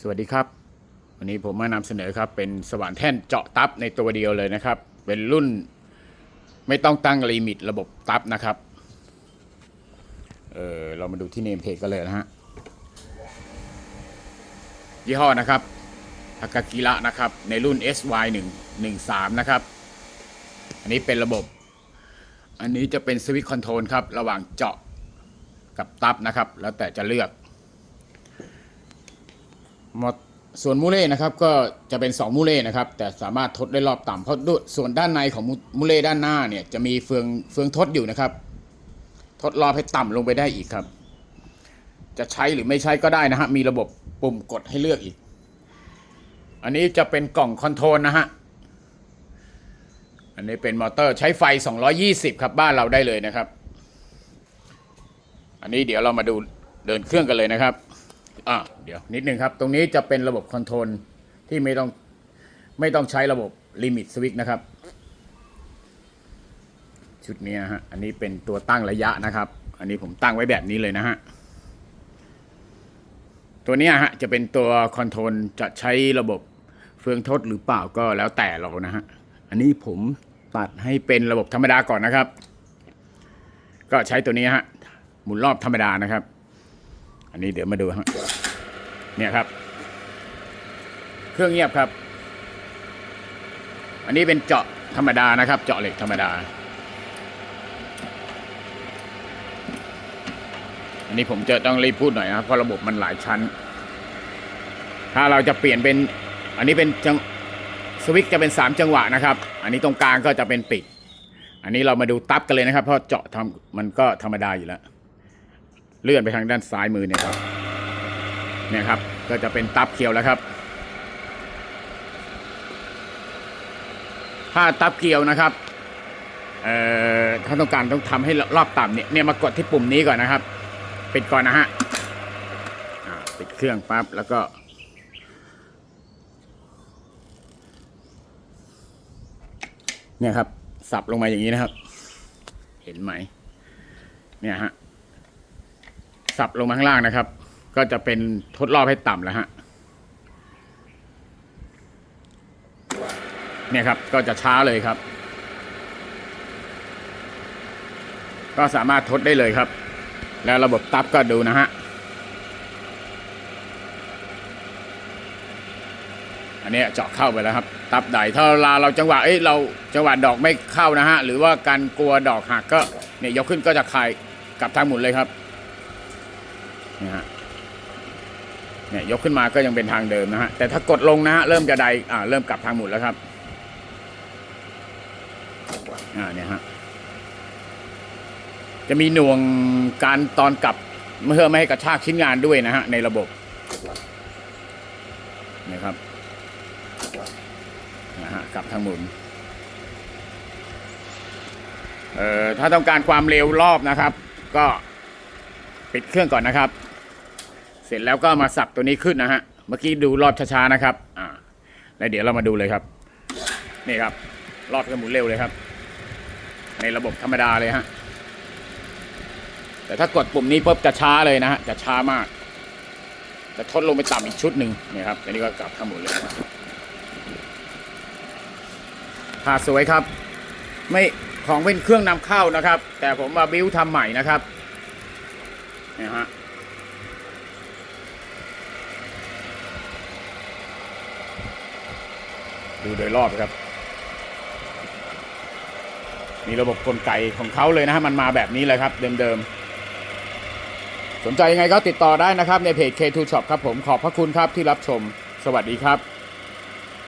สวัสดีครับ วันนี้ผมมานำเสนอครับ เป็นสว่านแท่นเจาะตับในตัวเดียวเลยนะครับ เป็นรุ่นไม่ต้องตั้งลิมิตระบบตับนะครับเออเรามาดูที่เนมเพจกันเลยนะฮะยี่ห้อนะครับทากากิระนะครับ ในรุ่น SY 1 1 3นะครับ อันนี้เป็นระบบ อันนี้จะเป็นสวิตช์คอนโทรลครับ ระหว่างเจาะกับตับนะครับ แล้วแต่จะเลือก มดส่วนมูเล่นะครับก็จะเป็น 2 มูเล่นะครับ แต่สามารถทดได้รอบต่ำเพราะด้วยส่วนด้านในของมูมูเล่ด้านหน้าเนี่ยจะมีเฟืองเฟืองทดอยู่นะครับ ทดรอบให้ต่ำลงไปได้อีกครับ จะใช้หรือไม่ใช้ก็ได้นะฮะมีระบบปุ่มกดให้เลือกอีก อันนี้จะเป็นกล่องคอนโทรลนะฮะอันนี้เป็นมอเตอร์ใช้ไฟ 220 ครับบ้านเราได้เลยนะครับ อันนี้เดี๋ยวเรามาดูเดินเครื่องกันเลยนะครับ อะเดี๋ยวนิดนึงครับ ตรงนี้จะเป็นระบบคอนโทรลที่ไม่ต้องไม่ต้องใช้ระบบลิมิตสวิตนะครับ ชุดนี้ฮะ อันนี้เป็นตัวตั้งระยะนะครับ อันนี้ผมตั้งไว้แบบนี้เลยนะฮะ ตัวนี้ฮะจะเป็นตัวคอนโทรลจะใช้ระบบเฟืองทดหรือเปล่าก็แล้วแต่เรานะฮะ อันนี้ผมตัดให้เป็นระบบธรรมดาก่อนนะครับ ก็ใช้ตัวนี้ฮะหมุนรอบธรรมดานะครับ อันนี้เดี๋ยวมาดูฮะเนี่ยครับ เครื่องเงียบครับ อันนี้เป็นเจาะธรรมดานะครับ เจาะเหล็กธรรมดา อันนี้ผมจะต้องรีบพูดหน่อยนะครับเพราะระบบมันหลายชั้น ถ้าเราจะเปลี่ยนเป็น อันนี้เป็นจังสวิตช์จะเป็นสามจังหวะนะครับ อันนี้ตรงกลางก็จะเป็นปิด อันนี้เรามาดูตับกันเลยนะครับ เพราะเจาะทำมันก็ธรรมดาอยู่แล้ว เลื่อนไปทางด้านซ้ายมือเนี่ยครับเนี่ยครับก็จะเป็นตับเกียวแล้วครับ ถ้าตับเกียวนะครับเอ่อถ้าต้องการต้องทำให้รอบต่ำเนี่ยเนี่ยมากดที่ปุ่มนี้ก่อนนะครับ ปิดก่อนนะฮะปิดเครื่องปั๊บแล้วก็เนี่ยครับ สับลงมาอย่างนี้นะครับ เห็นไหม เนี่ยฮะ สับลงมาข้างล่างนะครับ ก็จะเป็นทดรอบให้ต่ำแล้วฮะเนี่ยครับก็จะช้าเลยครับ ก็สามารถทดได้เลยครับ แล้วระบบตับก็ดูนะฮะอันนี้เจาะเข้าไปแล้วครับ ตับใดถ้าเวลาเราจังหวะเอ้ยเราจังหวะดอกไม่เข้านะฮะหรือว่าการกลัวดอกหักก็เนี่ยยกขึ้นก็จะคลายกลับทางหมุนเลยครับ นี่ยฮะเนี่ยยกขึ้นมาก็ยังเป็นทางเดิมนะฮะแต่ถ้ากดลงนะฮะเริ่มจะไดอ่าเริ่มกลับทางหมุนแล้วครับอ่าเนี่ยฮะจะมีหน่วงการตอนกลับเพื่อไม่ให้กระชากชิ้นงานด้วยนะฮะในระบบนี่ยครับนะฮะกลับทางหมุนเอ่อถ้าต้องการความเร็วรอบนะครับ ก็ปิดเครื่องก่อนนะครับ เสร็จแล้วก็มาสับตัวนี้ขึ้นนะฮะ เมื่อกี้ดูรอบช้าๆนะครับ อ่า แล้วเดี๋ยวเรามาดูเลยครับ นี่ครับ รอบก็หมุนเร็วเลยครับ ในระบบธรรมดาเลยฮะ แต่ถ้ากดปุ่มนี้ปุ๊บจะช้าเลยนะฮะ จะช้ามาก จะทดลงไปต่ำอีกชุดหนึ่งเนี่ยครับอันนี้ก็กลับข้าหมุนเลยครับผ่าสวยครับ ไม่ของเป็นเครื่องนำเข้านะครับ แต่ผมมาบิ้วทำใหม่นะครับเนี่ยฮะ ดูโดยรอบครับ มีระบบกลไกของเขาเลยนะฮะมันมาแบบนี้เลยครับ เดิมๆ สนใจยังไงก็ติดต่อได้นะครับในเพจ K2 Shop ครับผมขอบพระคุณครับที่รับชม สวัสดีครับ